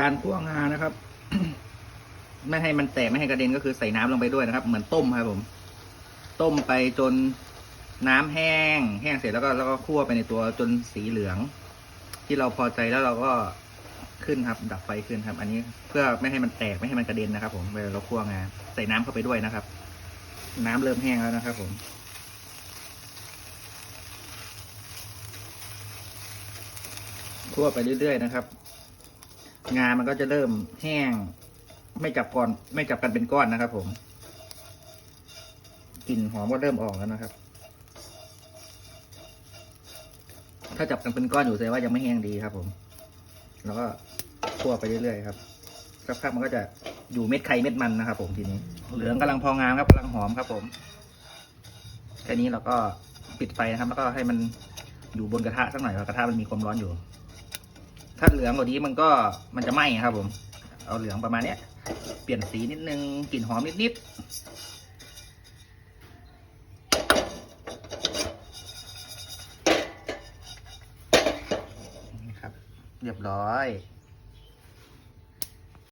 การคั่วงานะครับ ไม่ให้มันแตกไม่ให้กระเด็นก็คือใส่น้ำลงไปด้วยนะครับ เหมือนต้มครับผม ต้มไปจนน้ำแห้ง แห้งเสร็จแล้วก็แล้วก็คั่วไปในตัวจนสีเหลือง ที่เราพอใจแล้วเราก็ขึ้นครับ ดับไฟขึ้นครับ อันนี้เพื่อไม่ให้มันแตกไม่ให้มันกระเด็นนะครับ ผมเวลาเราคั่วงาใส่น้ำเข้าไปด้วยนะครับ น้ำเริ่มแห้งแล้วนะครับ ผมคั่วไปเรื่อยๆนะครับ งามันก็จะเริ่มแห้ง ไม่จับก่อน ไม่จับกันเป็นก้อนนะครับ ผมกลิ่นหอมก็เริ่มออกแล้วนะครับ ถ้าจับกันเป็นก้อนอยู่แสดงว่ายังไม่แห้งดีครับ ผม แล้วก็คั่วไปเรื่อยๆครับสักพักมันก็จะอยู่เม็ดไข่เม็ดมันนะครับ ผมทีนี้ เหลืองกำลังพองามครับกำลังหอมครับ ผมแค่นี้เราก็ปิดไฟนะครับ แล้วก็ให้มันอยู่บนกระทะสักหน่อยเพราะกระทะมันมีความร้อนอยู่ ถ้าเหลืองกว่านี้มันก็มันจะไหม้ครับผม เอาเหลืองประมาณเนี้ยเปลี่ยนสีนิดนึงกลิ่นหอมนิดๆนี่ครับ เรียบร้อย